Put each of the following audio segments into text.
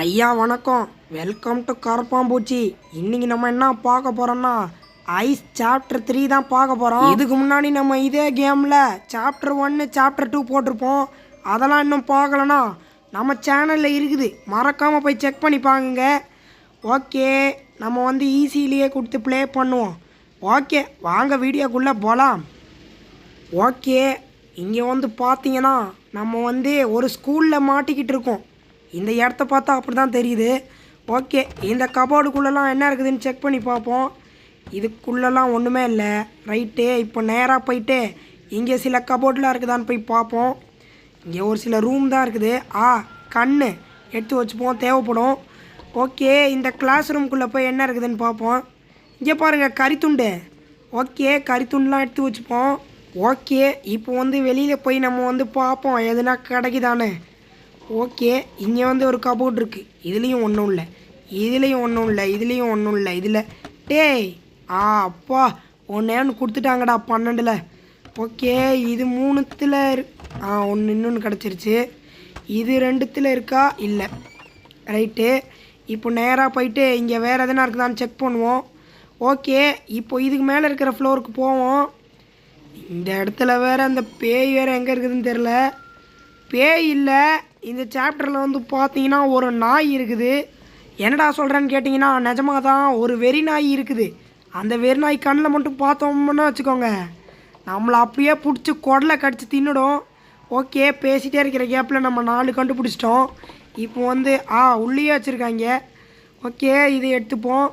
ஐயா வணக்கம். Welcome to கரப்பாம்பூச்சி இன்னைக்கு நம்ம என்ன பார்க்க போறோம்னா ஐஸ் சாப்டர் த்ரீ தான் பார்க்க போறோம். இதுக்கு முன்னாடி நம்ம இதே கேம்ல சாப்டர் ஒன்னு சாப்டர் டூ போட்டிருப்போம். அதெல்லாம் இன்னும் பார்க்கலனா நம்ம சேனல்ல இருக்குது. மறக்காம போய் செக் பண்ணி பாருங்க. ஓகே நம்ம வந்து ஈஸியிலேயே கொடுத்து ப்ளே பண்ணுவோம். ஓகே வாங்க வீடியோக்குள்ளே போகலாம் ஓகே இங்கே வந்து பார்த்தீங்கன்னா நம்ம வந்து ஒரு ஸ்கூலில் மாட்டிக்கிட்டு இருக்கோம். இந்த இடத்த பார்த்தா அப்படி தான் தெரியுது. ஓகே இந்த கபோர்டுக்குள்ளெல்லாம் என்ன இருக்குதுன்னு செக் பண்ணி பார்ப்போம். இதுக்குள்ளெல்லாம் ஒன்றுமே இல்லை. ரைட்டு இப்போ நேராக போயிட்டு இங்கே சில கபோர்டெலாம் இருக்குதான்னு போய் பார்ப்போம். இங்கே ஒரு சில ரூம் தான் இருக்குது. ஆ கண் எடுத்து வச்சுப்போம் தேவைப்படும். ஓகே இந்த கிளாஸ் ரூம்குள்ளே போய் என்ன இருக்குதுன்னு பார்ப்போம். இங்கே பாருங்கள் கறித்துண்டு ஓகே கறித்துண்டுலாம் எடுத்து வச்சுப்போம். ஓகே இப்போ வந்து வெளியில் போய் நம்ம வந்து பார்ப்போம். எதுனா கிடைக்குதானே ஓகே இங்கே வந்து ஒரு கபோர்ட் இருக்குது இதுலேயும் ஒன்றும் இல்லை. இதுலேயும் ஒன்றும் இல்லை இதுலேயும் ஒன்றும் இல்லை இதில். டேய் ஆ அப்பா ஒன்றே ஒன்று கொடுத்துட்டாங்கடா பன்னெண்டில்? ஓகே இது மூணுத்தில் ஆ ஒன்று இன்னொன்று கிடச்சிருச்சு. இது ரெண்டுத்தில் இருக்கா? இல்லை. ரைட்டு. இப்போ நேராக போயிட்டு இங்கே வேறு எதனா இருக்குதான்னு செக் பண்ணுவோம். ஓகே இப்போ இதுக்கு மேலே இருக்கிற ஃப்ளோருக்கு போவோம். இந்த இடத்துல வேறு அந்த பேய் வேறு எங்கே இருக்குதுன்னு தெரில பேய் இல்லை. இந்த சாப்டரில் வந்து பார்த்தீங்கன்னா ஒரு நாய் இருக்குது. என்னடா சொல்கிறேன்னு கேட்டிங்கன்னா நிஜமாக தான் ஒரு வெறி நாய் இருக்குது. அந்த வெறி நாய் கண்ணில் மட்டும் பார்த்தோம்னா வச்சுக்கோங்க. நம்மளை அப்படியே பிடிச்சி குடலை கடிச்சு தின்னுடும். ஓகே பேசிகிட்டே இருக்கிற கேப்பில் நம்ம நாலு கண்டுபிடிச்சிட்டோம். இப்போ வந்து ஆ உள்ளேயே வச்சுருக்காங்க. ஓகே இதை எடுத்துப்போம்.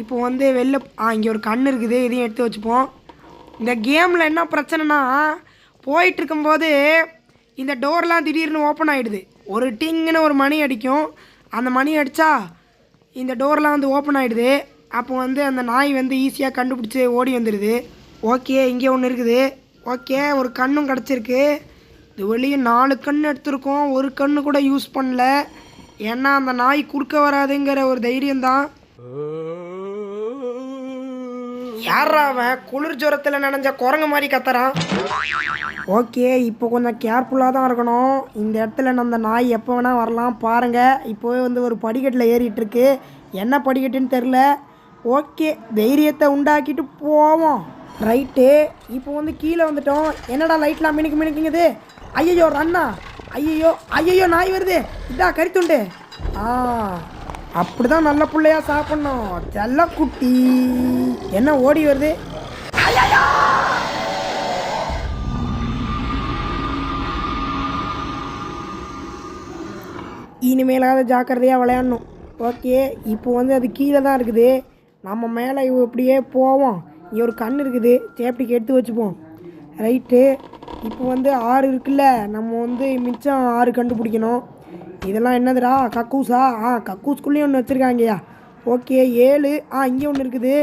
இப்போ வந்து வெளில ஆ இங்கே ஒரு கண் இருக்குது. இதையும் எடுத்து வச்சுப்போம். இந்த கேமில் என்ன பிரச்சனைனா போயிட்டுருக்கும்போது இந்த டோர்லாம் திடீர்னு ஓப்பன் ஆகிடுது ஒரு டிங்குன்னு ஒரு மணி அடிக்கும். அந்த மணி அடித்தா இந்த டோர்லாம் வந்து ஓப்பன் ஆகிடுது அப்போ வந்து அந்த நாய் வந்து ஈஸியாக கண்டுபிடிச்சி ஓடி வந்துடுது ஓகே இங்கே ஒன்று இருக்குது. ஓகே ஒரு கண்ணும் கிடச்சிருக்கு. இது வெளியே நாலு கண் எடுத்திருக்கோம். ஒரு கண்ணு கூட யூஸ் பண்ணல. ஏன்னா அந்த நாய் குறுக்க வராதுங்கிற ஒரு தைரியம்தான். யாரா அவன்? குளிர் ஜுரத்தில் நனைஞ்ச குரங்கு மாதிரி கத்துறான். ஓகே இப்போ கொஞ்சம் கேர்ஃபுல்லாக தான் இருக்கணும். இந்த இடத்துல நம்ம நாய் எப்போ வேணால் வரலாம் பாருங்கள் இப்போவே வந்து ஒரு படிக்கட்டில் ஏறிட்டுருக்கு. என்ன படிக்கட்டுன்னு தெரில ஓகே தைரியத்தை உண்டாக்கிட்டு போவோம். ரைட்டு. இப்போ வந்து கீழே வந்துட்டோம். என்னடா லைட்லாம் மினுக்கு மினுக்குங்குது ஐயோ ரண்ணா ஐயோ ஐயோ நாய் வருது. இதா கறித்துண்டு ஆ அப்படிதான் நல்ல பிள்ளையா சாப்பிட்ணும். செல்ல குட்டி என்ன ஓடி வருது? ஐயையோ! இனிமேலாவது ஜாக்கிரதையாக விளையாடணும். ஓகே இப்போ வந்து அது கீழே தான் இருக்குது. நம்ம மேலே இப்படியே போவோம். இங்கே ஒரு கண் இருக்குது. சேஃப்டிக்கு எடுத்து வச்சுப்போம். ரைட்டு இப்போ வந்து ஆறு இருக்குல்ல? நம்ம வந்து மிச்சம் ஆறு கண்டுபிடிக்கணும். இதெல்லாம் என்னதுடா? கக்கூஸா ஆ கக்கூஸ்குள்ளேயும் ஒன்று வச்சுருக்காங்கய்யா. ஓகே ஏழு. ஆ இங்கே ஒன்று இருக்குது.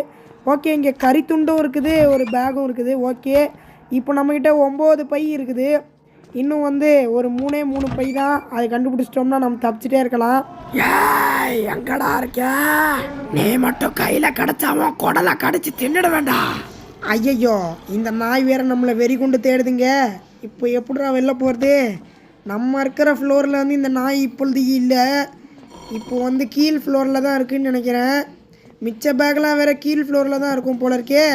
ஓகே இங்கே கறித்துண்டும் இருக்குது. ஒரு பேகும் இருக்குது. ஓகே இப்போ நம்மக்கிட்ட ஒம்பது பை இருக்குது. இன்னும் வந்து ஒரு மூணே மூணு பை தான் அதை கண்டுபிடிச்சிட்டோம்னா நம்ம தப்பிச்சிட்டே இருக்கலாம். ஏய் எங்கடா இருக்க? நீ மட்டும் கையில் கிடச்சாம குடலை கடிச்சு தின்னுட வேண்டாம் ஐயையோ இந்த நாய் வேற நம்மளை வெறி கொண்டு தேடுதுங்க. இப்போ எப்படிடா வெளில போகிறது நம்ம இருக்கிற ஃப்ளோரில் வந்து இந்த நாய் இப்பொழுது இல்லை. இப்போ வந்து கீழ் ஃப்ளோரில் தான் இருக்குன்னு நினைக்கிறேன். மிச்ச பேக்லாம் வேற கீழ் ஃப்ளோரில் தான் இருக்கும் போல இருக்கே.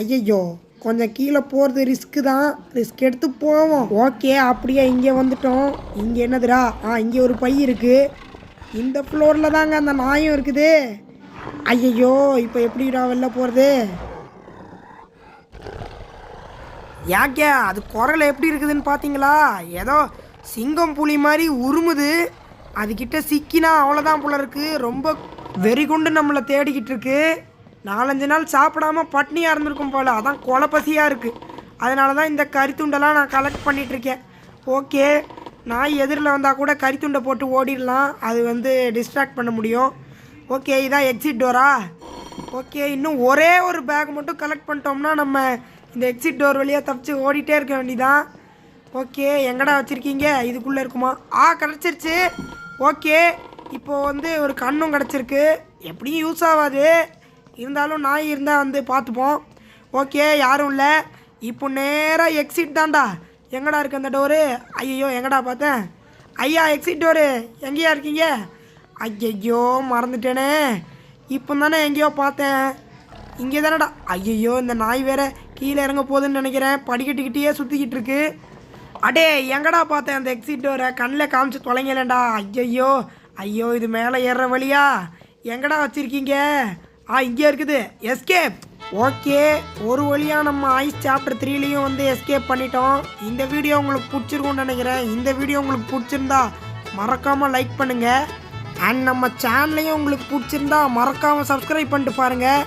ஐயையோ கொஞ்சம் கீழே போகிறது ரிஸ்க்கு தான். ரிஸ்க் எடுத்து போவோம். ஓகே அப்படியே இங்கே வந்துட்டோம். இங்கே என்னதுடா? ஆ இங்கே ஒரு பை இருக்குது இந்த ஃப்ளோரில் தாங்க அந்த நாயும் இருக்குது. ஐயையோ இப்போ எப்படிடா வெளில போகிறது யாக்கே அது குரல் எப்படி இருக்குதுன்னு பார்த்தீங்களா? ஏதோ சிங்கம் புலி மாதிரி உருமுது. அதுக்கிட்ட சிக்கினா அவ்வளோதான் போல இருக்குது ரொம்ப வெறி கொண்டு நம்மளை தேடிக்கிட்டு இருக்கு. நாலஞ்சு நாள் சாப்பிடாம பட்னியாக இருந்திருக்கும் போல். அதான் கொலப்பசியாக இருக்குது அதனால தான் இந்த கறித்துண்டெல்லாம் நான் கலெக்ட் பண்ணிகிட்ருக்கேன் ஓகே நாய் எதிரில் வந்தால் கூட கறித்துண்டை போட்டு ஓடிடலாம். அது வந்து டிஸ்ட்ராக்ட் பண்ண முடியும். ஓகே இதான் எக்ஸிட் டோரா ஓகே இன்னும் ஒரே ஒரு பேக் மட்டும் கலெக்ட் பண்ணிட்டோம்னா நம்ம இந்த எக்ஸிட் டோர் வழியாக தப்பிச்சு ஓடிட்டே இருக்க வேண்டிதான் ஓகே எங்கடா வச்சுருக்கீங்க? இதுக்குள்ளே இருக்குமா? ஆ கிடச்சிருச்சு. ஓகே இப்போ வந்து ஒரு கண்ணும் கிடச்சிருக்கு. எப்படியும் யூஸ் ஆகாது இருந்தாலும் நாய் இருந்தால் வந்து பார்த்துப்போம். ஓகே யாரும் இல்லை. இப்போ நேராக எக்ஸிட் தான்டா. எங்கடா இருக்கு அந்த டோரு ஐயோ எங்கடா பார்த்தேன்? ஐயா எக்ஸிட் டோரு எங்கேயா இருக்கீங்க? ஐயையோ மறந்துட்டேனே. இப்போ தானே எங்கேயோ பார்த்தேன். இங்கே தானடா. ஐயையோ இந்த நாய் வேற கீழே இறங்க போகுதுன்னு நினைக்கிறேன். படிக்கட்டுக்கிட்டே சுற்றிக்கிட்டு இருக்கு. அடே எங்கடா பார்த்தேன் அந்த எக்ஸிட் டோரை கண்ணில் காமிச்சு தொலைங்கலேண்டா ஐயையோ ஐயோ இது மேலே ஏறுற வழியா? எங்கடா வச்சுருக்கீங்க? ஆ இங்கே இருக்குது. எஸ்கேப் ஓகே ஒரு வழியாக நம்ம ஐஸ் சாப்டர் த்ரீலையும் வந்து எஸ்கேப் பண்ணிட்டோம். இந்த வீடியோ உங்களுக்கு பிடிச்சிருக்கும்னு நினைக்கிறேன். இந்த வீடியோ உங்களுக்கு பிடிச்சிருந்தா மறக்காமல் லைக் பண்ணுங்கள் அண்ட் நம்ம சேனலையும் உங்களுக்கு பிடிச்சிருந்தா மறக்காமல் சப்ஸ்கிரைப் பண்ணிட்டு பாருங்கள்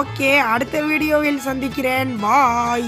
ஓகே அடுத்த வீடியோவில் சந்திக்கிறேன். பாய்